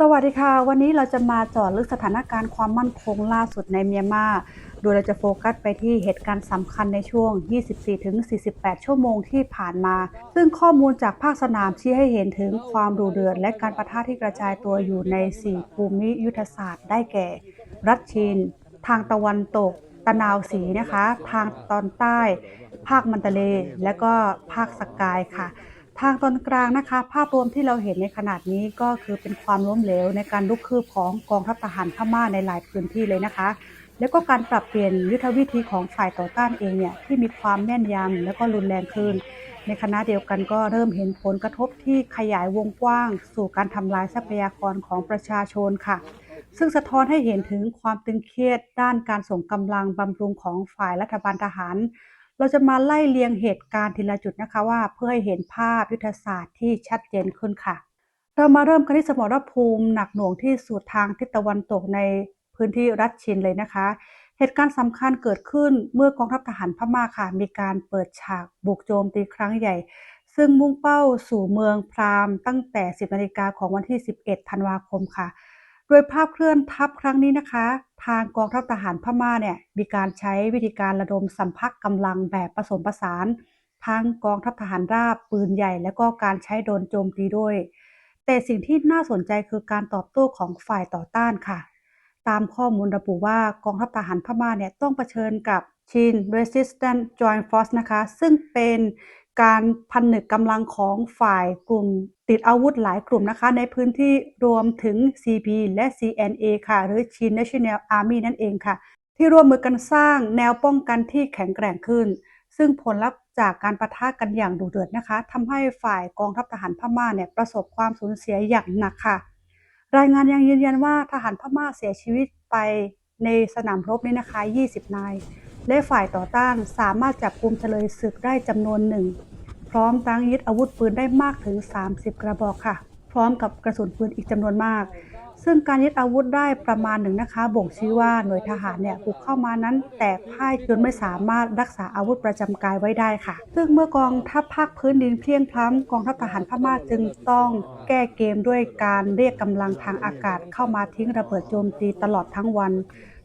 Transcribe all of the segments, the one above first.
สวัสดีค่ะ วันนี้เราจะมาจาะลึกสถานการณ์ความมั่นคงล่าสุดในเมียนมา โดยเราจะโฟกัสไปที่เหตุการณ์สำคัญในช่วง 24-48 ชั่วโมงที่ผ่านมา ซึ่งข้อมูลจากภาคสนามชี้ให้เห็นถึงความดุเดือด และการประทะที่กระจายตัวอยู่ใน 4 ภูมิยุทธศาสตร์ได้แก่ รัฐชิน ทางตะวันตก ตะนาวสีนะคะ ทางตอนใต้ ภาคมันตะเล และก็ภาคสกายค่ะ ทางตอนกลางนะคะ ภาพรวมที่เราเห็นในขนาดนี้ก็คือเป็นความล้มเหลวในการลุกคืบของกองทัพทหารพม่าในหลายพื้นที่เลยนะคะ แล้วก็การปรับเปลี่ยนยุทธวิธีของฝ่ายต่อต้านเองเนี่ยที่มีความแม่นยำและก็รุนแรงขึ้น ในคณะเดียวกันก็เริ่มเห็นผลกระทบที่ขยายวงกว้าง สู่การทำลายทรัพยากรของประชาชนค่ะ ซึ่งสะท้อนให้เห็นถึงความตึงเครียดด้านการส่งกำลังบำรุงของฝ่ายรัฐบาลทหาร เราจะมาไล่เรียงเหตุการณ์ทีละจุดนะคะว่าเพื่อให้เห็นภาพยุทธศาสตร์ที่ชัดเจนขึ้นค่ะ เรามาเริ่มกันที่สมรภูมิหนักหน่วงที่สุดทางทิศตะวันตกในพื้นที่รัฐชินเลยนะคะ เหตุการณ์สำคัญเกิดขึ้นเมื่อกองทัพทหารพม่าค่ะ มีการเปิดฉากบุกโจมตีครั้งใหญ่ ซึ่งมุ่งเป้าสู่เมืองพรามตั้งแต่ 10นาฬิกาของวันที่ 11 ธันวาคมค่ะ โดยภาพเคลื่อนทัพครั้งนี้นะคะ ทางกองทัพทหารพม่าเนี่ยมีการใช้วิธีการระดมสัมพักกำลังแบบผสมผสานทั้งกองทัพทหารราบปืนใหญ่ และก็การใช้โดนโจมตีด้วย แต่สิ่งที่น่าสนใจคือการตอบโต้ของฝ่ายต่อต้านค่ะ ตามข้อมูลระบุว่ากองทัพทหารพม่าเนี่ยต้องเผชิญกับ Chin Resistance Joint Force นะคะ ซึ่งเป็น การพันนึกกำลังของฝ่ายกลุ่มติดอาวุธหลายกลุ่มนะคะ ในพื้นที่รวมถึง CP และ CNA ค่ะ หรือ Chin National Army นั่นเองค่ะ ที่ร่วมมือกันสร้างแนวป้องกันที่แข็งแกร่งขึ้น ซึ่งผลลัพธ์จากการประทะกันอย่างดุเดือดนะคะทำให้ฝ่ายกองทัพทหารพม่าเนี่ยประสบความสูญเสียอย่างหนักค่ะ รายงานยังยืนยันว่าทหารพม่าเสียชีวิตไปในสนามรบนี้นะคะ 20 นาย และฝ่ายต่อต้านสามารถจับกลุ่มเฉลยศึกได้จำนวนหนึ่ง พร้อมทั้งยึดอาวุธปืนได้มากถึง 30 กระบอกค่ะ พร้อมกับกระสุนปืนอีกจำนวนมาก ซึ่งการยึดอาวุธได้ประมาณหนึ่งนะคะ บ่งชี้ว่าหน่วยทหารเนี่ยบุกเข้ามานั้น แตกพ่ายจนไม่สามารถรักษาอาวุธประจำกายไว้ได้ค่ะ ซึ่งเมื่อกองทัพภาคพื้นดินเพียงพล้ำกองทัพทหารพม่าจึงต้องแก้เกมด้วยการเรียกกำลังทางอากาศเข้ามาทิ้งระเบิดโจมตีตลอดทั้งวัน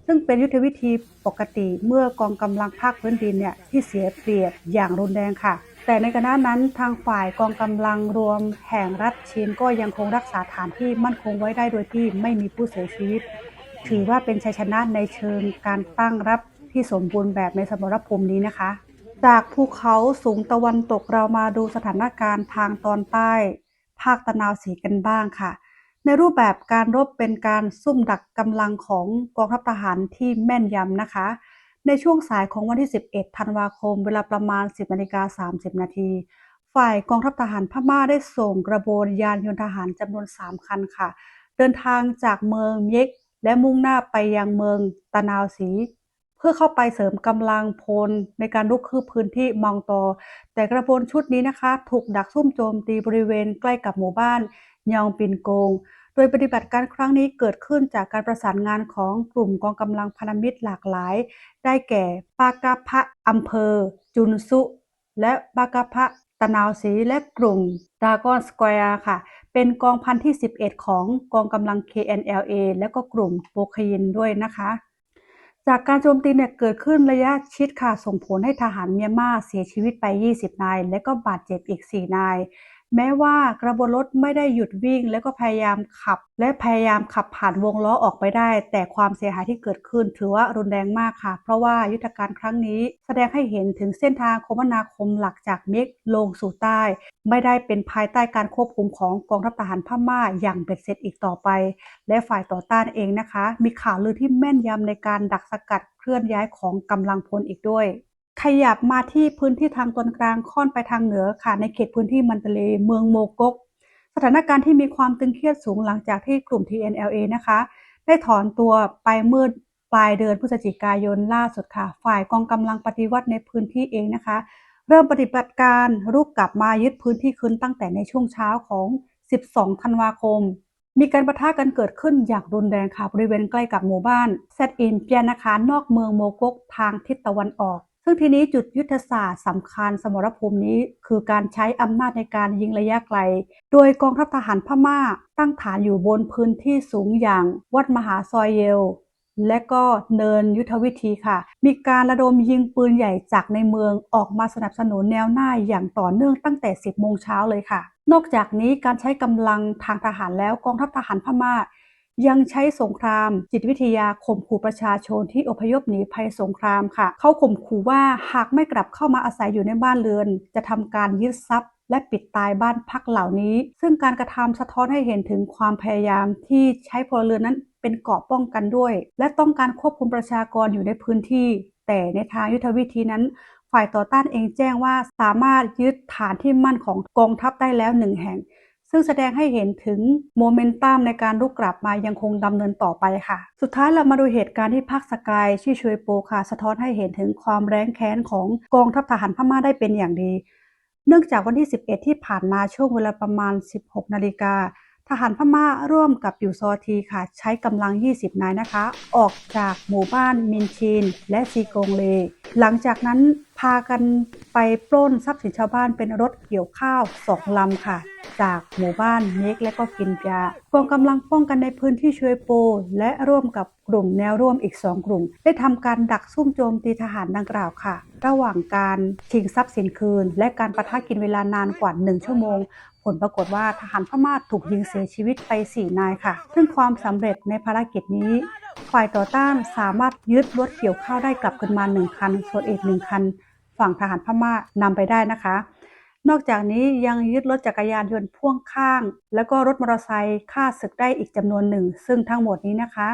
ซึ่งเป็นยุทธวิธีปกติเมื่อกองกำลังภาคพื้นดินเนี่ยที่เสียเปรียบอย่างรุนแรงค่ะ แต่ในขณะนั้นทางฝ่ายกองกำลังรวมแห่งรัฐชินก็ยังคงรักษาฐานที่มั่นคงไว้ได้โดยที่ไม่มีผู้เสียชีวิต ถือว่าเป็นชัยชนะในเชิงการตั้งรับที่สมบูรณ์แบบในสมรภูมินี้นะคะ จากภูเขาสูงตะวันตกเรามาดูสถานการณ์ทางตอนใต้ ภาคตะนาวสีกันบ้างค่ะ ในรูปแบบการรบเป็นการซุ่มดักกำลังของกองทัพทหารที่แม่นยำนะคะ ในช่วงสายของวันที่ 11 ธันวาคม เวลาประมาณ 10นาฬิกา30 นาที ฝ่ายกองทัพทหารพม่าได้ส่งกระบวนยานยนต์ทหารจำนวน 3 คันค่ะ เดินทางจากเมืองเย็กและมุ่งหน้าไปยังเมืองตะนาวสี พื่อเข้าไปเสริมกำลังพลในการลุกคืบพื้นที่มองตอ แต่กระบวนชุดนี้นะคะ ถูกดักซุ่มโจมตีบริเวณใกล้กับหมู่บ้านยองปินโกง โดยปฏิบัติการครั้งนี้เกิดขึ้นจากการประสานงานของกลุ่มกองกำลังพันธมิตรหลากหลาย ได้แก่ปากาพะอำเภอ จุนซุ และปากาพะตะนาวสีและกลุ่มดากอนสแควร์ค่ะ เป็นกองพันที่ 11 ของกองกำลัง KNLA และก็กลุ่มโปคยินด้วยนะคะ จากการโจมตีเนี่ยเกิดขึ้นระยะชิดค่ะ ส่งผลให้ทหารเมียนมาเสียชีวิตไป 20 นาย และก็บาดเจ็บอีก 4 นาย แม้ว่ากระบวนรถไม่ได้หยุดวิ่ง และก็พยายามขับ และพยายามขับผ่านวงล้อออกไปได้ แต่ความเสียหายที่เกิดขึ้น ถือว่ารุนแรงมากค่ะ เพราะว่ายุทธการครั้งนี้ แสดงให้เห็นถึงเส้นทางคมนาคมหลักจากเมกลงสู่ใต้ ไม่ได้เป็นภายใต้การควบคุมของกองทัพทหารพม่าอย่างเบ็ดเสร็จอีกต่อไป และฝ่ายต่อต้านเองนะคะ มีข่าวลือที่แม่นยำในการดักสกัดเคลื่อนย้ายของกำลังพลอีกด้วย ขยับมาที่พื้นที่ทางตอนกลางค่อนไปทางเหนือค่ะในเขตพื้นที่มันเตเลเมืองโมกก สถานการณ์ที่มีความตึงเครียดสูงหลังจากที่กลุ่ม TNLA นะคะ ได้ถอนตัวไปเมื่อปลายเดือนพฤศจิกายนล่าสุดค่ะ ฝ่ายกองกำลังปฏิวัติในพื้นที่เองนะคะ เริ่มปฏิบัติการรุกกลับมายึดพื้นที่คืนตั้งแต่ในช่วงเช้าของ 12 ธันวาคม มีการประทะกันเกิดขึ้นอย่างรุนแรงค่ะบริเวณใกล้กับหมู่บ้านเซตอินเปียนะคะ นอกเมืองโมกกทางทิศตะวันออก ซึ่งทีนี้จุดยุทธศาสตร์สำคัญสมรภูมินี้ คือการใช้อำนาจในการยิงระยะไกล โดยกองทัพทหารพม่าตั้งฐานอยู่บนพื้นที่สูงอย่างวัดมหาซอยเยล และก็เนินยุทธวิธีค่ะ มีการระดมยิงปืนใหญ่จากในเมืองออกมาสนับสนุนแนวหน้าอย่างต่อเนื่องตั้งแต่ 10 โมงเช้าเลยค่ะ นอกจากนี้การใช้กำลังทางทหารแล้วกองทัพทหารพม่า ยังใช้สงคราม จิตวิทยาข่มขู่ประชาชนที่อพยพหนีภัยสงครามค่ะ เขาข่มขู่ว่าหากไม่กลับเข้ามาอาศัยอยู่ในบ้านเรือน จะทำการยึดทรัพย์และปิดตายบ้านพักเหล่านี้ ซึ่งการกระทำสะท้อนให้เห็นถึงความพยายามที่ใช้พลเรือนนั้นเป็นเกราะป้องกันด้วย และต้องการควบคุมประชากรอยู่ในพื้นที่ แต่ในทางยุทธวิธีนั้น ฝ่ายต่อต้านเองแจ้งว่าสามารถยึดฐานที่มั่นของกองทัพได้แล้วหนึ่งแห่ง ซึ่งแสดงให้เห็นถึงโมเมนตัมในการรุกกลับมายังคงดำเนินต่อไปค่ะ สุดท้ายเรามาดูเหตุการณ์ที่ภาคสกายชื่อชวยโปค่ะ สะท้อนให้เห็นถึงความแร้งแค้นของกองทัพทหารพม่าได้เป็นอย่างดี เนื่องจากวันที่ 11 ที่ผ่านมาช่วงเวลาประมาณ 16 นาฬิกาทหารพม่าร่วมกับอยู่ซอทีค่ะ ใช้กำลัง 20 นายนะคะ ออกจากหมู่บ้านมินชินและซีกงเล หลังจากนั้น พากันไปปล้นทรัพย์สินชาวบ้านเป็นรถเกี่ยวข้าวสองลำค่ะ จากหมู่บ้านเมกและก็กินยากองกำลังป้องกันในพื้นที่ช่วยโป และร่วมกับกลุ่มแนวร่วมอีก2กลุ่ม ได้ทำการดักซุ่มโจมตีทหารดังกล่าวค่ะ ระหว่างการชิงทรัพย์สินคืน และการประทะกินเวลานานกว่า1ชั่วโมงผลปรากฏว่าทหารพม่าถูกยิงเสียชีวิตไป 4 นายค่ะ ซึ่งความสำเร็จในภารกิจนี้ ฝ่ายต่อต้านสามารถยึดรถเกี่ยวข้าวได้กลับคืนมา 1 คัน ส่วนอีก 1 คัน ฝั่งทหารพม่านำไปได้นะคะ นอกจากนี้ยังยึดรถจักรยานยนต์พ่วงข้าง แล้วก็รถมอเตอร์ไซค์ฆ่าศึกได้อีกจำนวนหนึ่ง ซึ่งทั้งหมดนี้นะคะ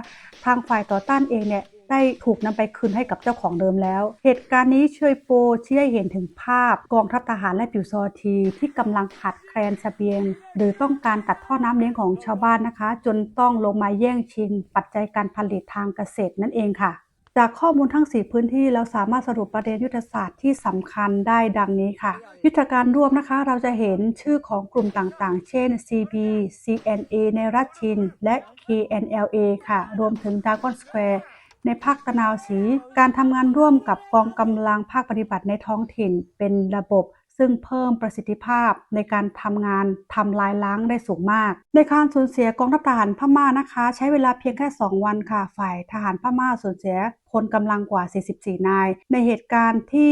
ทางฝ่ายต่อต้านเองเนี่ยได้ถูกนำไปคืนให้กับเจ้าของเดิมแล้ว เหตุการณ์นี้ช่วยโปชี้ให้เห็นถึงภาพกองทัพทหารและปิวซอทีที่กำลังขาดแคลนเสบียง หรือต้องการตัดท่อน้ำเลี้ยงของชาวบ้านนะคะ จนต้องลงมาแย่งชิง ปัจจัยการผลิตทางเกษตรนั่นเองค่ะ จากข้อมูลทั้ง 4 พื้นที่เราสามารถสรุปประเด็นยุทธศาสตร์ที่สำคัญได้ดังนี้ค่ะ ยุทธการร่วมนะคะเราจะเห็นชื่อของกลุ่มต่างๆ เช่น CB CNA ในรัฐชิน และ KNLA ค่ะ รวมถึง Dragon Square ในภาคตะนาวสี การทำงานร่วมกับกองกำลังภาคปฏิบัติในท้องถิ่นเป็นระบบ ซึ่งเพิ่มประสิทธิภาพในการทำงานทำลายล้างได้สูงมาก ในการสูญเสียกองทัพทหารพม่านะคะ ใช้เวลาเพียงแค่ 2 วันค่ะ ฝ่ายทหารพม่าสูญเสียพลกำลังกว่า 44 นาย ในเหตุการณ์ที่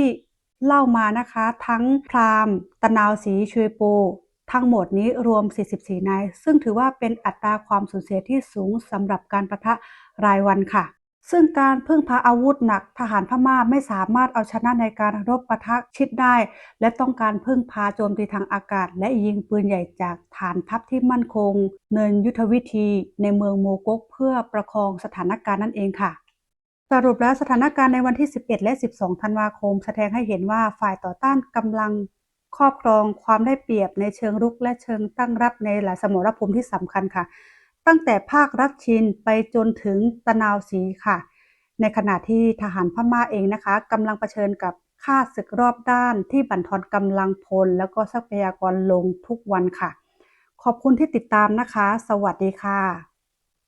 เล่ามานะคะทั้งพรามตะนาวสีชวยโปทั้งหมดนี้รวม 44 นาย ซึ่งถือว่าเป็นอัตราความสูญเสียที่สูงสำหรับการประทะรายวันค่ะ ซึ่งการพึ่งพาอาวุธหนักทหารพม่าไม่สามารถเอาชนะในการรบปะทะชิดได้ และต้องการพึ่งพาโจมตีทางอากาศ และยิงปืนใหญ่จากฐานทัพที่มั่นคง เนินยุทธวิธีในเมืองโมกกเพื่อประคองสถานการณ์นั่นเองค่ะสรุปแล้วสถานการณ์ในวันที่ 11 และ 12 ธันวาคม แสดงให้เห็นว่าฝ่ายต่อต้านกำลังครอบครองความได้เปรียบในเชิงรุกและเชิงตั้งรับในหลายสมรภูมิที่สำคัญค่ะ ตั้งแต่ภาครัฐชินไปจนถึงตะนาวสีค่ะ ในขณะที่ทหารพม่าเองนะคะกำลังเผชิญกับค่าศึกรอบด้านที่บั่นทอนกำลังพล แล้วก็ทรัพยากรลงทุกวันค่ะ ขอบคุณที่ติดตามนะคะ สวัสดีค่ะ